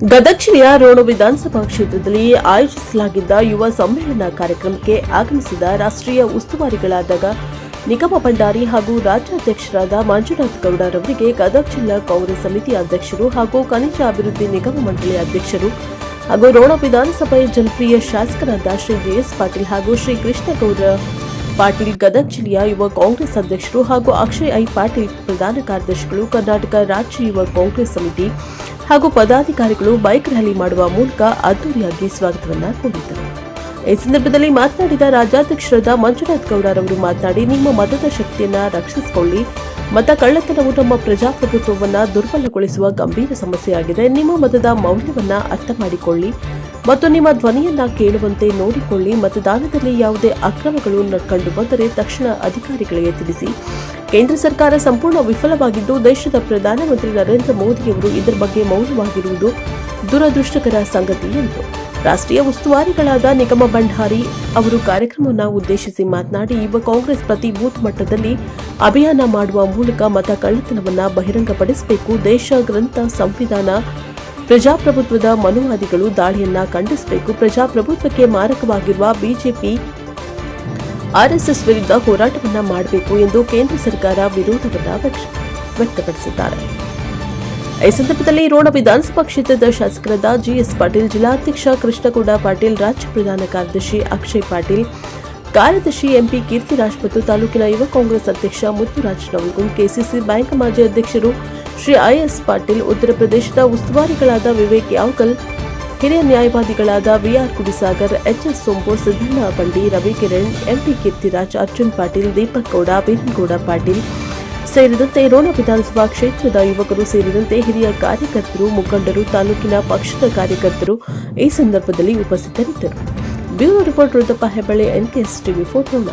ಗದಗ ಜಿಲ್ಲೆಯ ರೋಣ ವಿಧಾನಸಭಾ ಕ್ಷೇತ್ರದಲ್ಲಿ ಆಯೋಜಿಸಲಾಗಿದ್ದ ಯುವ ಸಮ್ಮೇಳನ ಕಾರ್ಯಕ್ರಮಕ್ಕೆ ಆಗಮಿಸಿದ ರಾಷ್ಟ್ರೀಯ ಉಸ್ತುವಾರಿಗಳಾದ ನಿಗಮ ಭಂಡಾರಿ ಹಾಗೂ ರಾಜ್ಯಾಧ್ಯಕ್ಷರಾದ ಮಂಜುನಾಥ್ ಗೌಡರವರಿಗೆ ಗದಗ ಜಿಲ್ಲಾ ಕಾಂಗ್ರೆಸ್ ಸಮಿತಿ ಅಧ್ಯಕ್ಷರು ಹಾಗೂ ಖನಿಜ ಅಭಿವೃದ್ಧಿ ನಿಗಮ ಮಂಡಳಿ ಅಧ್ಯಕ್ಷರು ಹಾಗೂ ರೋಣ ವಿಧಾನಸಭೆಯ ಜನಪ್ರಿಯ ಶಾಸಕರಾದ ಶ್ರೀ ಜಿಎಸ್ ಪಾಟೀಲ್ ಹಾಗೂ ಶ್ರೀ ಕೃಷ್ಣಗೌಡ ಪಾಟೀಲ್, ಗದಗ ಜಿಲ್ಲೆಯ ಯುವ ಕಾಂಗ್ರೆಸ್ ಅಧ್ಯಕ್ಷರು ಹಾಗೂ ಅಕ್ಷಯ್ ಐ. ಪಾಟೀಲ್ ಪ್ರಧಾನ ಕಾರ್ಯದರ್ಶಿಗಳು, ಕರ್ನಾಟಕ ರಾಜ್ಯ ಯುವ ಕಾಂಗ್ರೆಸ್ ಸಮಿತಿ ಹಾಗೂ ಪದಾಧಿಕಾರಿಗಳು ಬೈಕ್ ರ್ಯಾಲಿ ಮಾಡುವ ಮೂಲಕ ಅದ್ದೂರಿಯಾಗಿ ಸ್ವಾಗತವನ್ನ ಕೋರಿದರು. ಈ ಸಂದರ್ಭದಲ್ಲಿ ಮಾತನಾಡಿದ ರಾಜ್ಯಾಧ್ಯಕ್ಷರಾದ ಮಂಜುನಾಥ್ ಗೌಡರವರು ಮಾತನಾಡಿ, ನಿಮ್ಮ ಮತದ ಶಕ್ತಿಯನ್ನ ರಕ್ಷಿಸಿಕೊಳ್ಳಿ. ಮತ ಕಳ್ಳತನವು ನಮ್ಮ ಪ್ರಜಾಪ್ರಭುತ್ವವನ್ನ ದುರ್ಬಲಗೊಳಿಸುವ ಗಂಭೀರ ಸಮಸ್ಯೆಯಾಗಿದೆ. ನಿಮ್ಮ ಮತದ ಮೌಲ್ಯವನ್ನ ಅರ್ಥ ಮಾಡಿಕೊಳ್ಳಿ ಮತ್ತು ನಿಮ್ಮ ಧ್ವನಿಯನ್ನ ಕೇಳುವಂತೆ ನೋಡಿಕೊಳ್ಳಿ. ಮತದಾನದಲ್ಲಿ ಯಾವುದೇ ಅಕ್ರಮಗಳು ಕಂಡುಬಂದರೆ ತಕ್ಷಣ ಅಧಿಕಾರಿಗಳಿಗೆ ತಿಳಿಸಿ. ಕೇಂದ್ರ ಸರ್ಕಾರ ಸಂಪೂರ್ಣ ವಿಫಲವಾಗಿದ್ದು, ದೇಶದ ಪ್ರಧಾನಮಂತ್ರಿ ನರೇಂದ್ರ ಮೋದಿಯವರು ಇದರ ಬಗ್ಗೆ ಮೌನವಾಗಿರುವುದು ದುರದೃಷ್ಟಕರ ಸಂಗತಿ ಎಂದು ರಾಷ್ಟ್ರೀಯ ಉಸ್ತುವಾರಿಗಳಾದ ನಿಗಮ ಭಂಡಾರಿ ಅವರು ಕಾರ್ಯಕ್ರಮವನ್ನು ಉದ್ದೇಶಿಸಿ ಮಾತನಾಡಿ ಯುವ ಕಾಂಗ್ರೆಸ್ ಪ್ರತಿ ಬೂತ್ ಮಟ್ಟದಲ್ಲಿ ಅಭಿಯಾನ ಮಾಡುವ ಮೂಲಕ ಮತ ಕಳ್ಳತನವನ್ನು ಬಹಿರಂಗಪಡಿಸಬೇಕು, ದೇಶ, ಗ್ರಂಥ, ಸಂವಿಧಾನ, ಪ್ರಜಾಪ್ರಭುತ್ವದ ಮನುವಾದಿಗಳು ದಾಳಿಯನ್ನ ಖಂಡಿಸಬೇಕು, ಪ್ರಜಾಪ್ರಭುತ್ವಕ್ಕೆ ಮಾರಕವಾಗಿರುವ ಬಿಜೆಪಿ ಆರ್ಎಸ್ಎಸ್ ವಿರುದ್ಧ ಹೋರಾಟವನ್ನ ಮಾಡಬೇಕು ಎಂದು ಕೇಂದ್ರ ಸರ್ಕಾರ ವಿರೋಧವನ್ನ ವ್ಯಕ್ತ- ವ್ಯಕ್ತಪಡಿಸಿದ್ದಾರೆ. ಈ ಸಂದರ್ಭದಲ್ಲಿ ರೋಣ ವಿಧಾನಸಭಾ ಕ್ಷೇತ್ರದ ಶಾಸಕರಾದ ಜಿಎಸ್ ಪಾಟೀಲ್, ಜಿಲ್ಲಾಧ್ಯಕ್ಷ ಕೃಷ್ಣಗೌಡ ಪಾಟೀಲ್, ರಾಜ್ಯ ಪ್ರಧಾನ ಕಾರ್ಯದರ್ಶಿ ಅಕ್ಷಯ್ ಪಾಟೀಲ್, ಕಾರ್ಯದರ್ಶಿ ಎಂಪಿ ಕೀರ್ತಿರಾಜ್ ಮತ್ತು ತಾಲೂಕಿನ ಯುವ ಕಾಂಗ್ರೆಸ್ ಅಧ್ಯಕ್ಷ ಮುತ್ತುರಾಜ್ ನವಲ್ಗುಂದ್ ಕೆಸಿಸಿ ಬ್ಯಾಂಕ್ ಮಾಜಿ ಅಧ್ಯಕ್ಷರು ಶ್ರೀ ಐಎಸ್ ಪಾಟೀಲ್, ಉತ್ತರ ಪ್ರದೇಶದ ಉಸ್ತುವಾರಿಗಳಾದ ವಿವೇಕ್ ಯಾವ್ಕಲ್ ಹಿರಿಯ ನ್ಯಾಯವಾದಿಗಳಾದ VR ಕುಡಿಸಾಗರ್ H S Sompu Siddanna Bandi Ravi Kiran MP Keerthiraj, Arjun Patil, Deepak Gowda Beeranagowda Patil ಸೇರಿದಂತೆ ರೋಣ ವಿಧಾನಸಭಾ ಕ್ಷೇತ್ರದ ಯುವಕರು ಸೇರಿದಂತೆ ಹಿರಿಯ ಕಾರ್ಯಕರ್ತರು, ಮುಖಂಡರು, ತಾಲೂಕಿನ ಪಕ್ಷದ ಕಾರ್ಯಕರ್ತರು ಈ ಸಂದರ್ಭದಲ್ಲಿ ಉಪಸ್ಥಿತರಿದ್ದರು. Bureau report Rudrappa Hebballi NKS TV photo Ron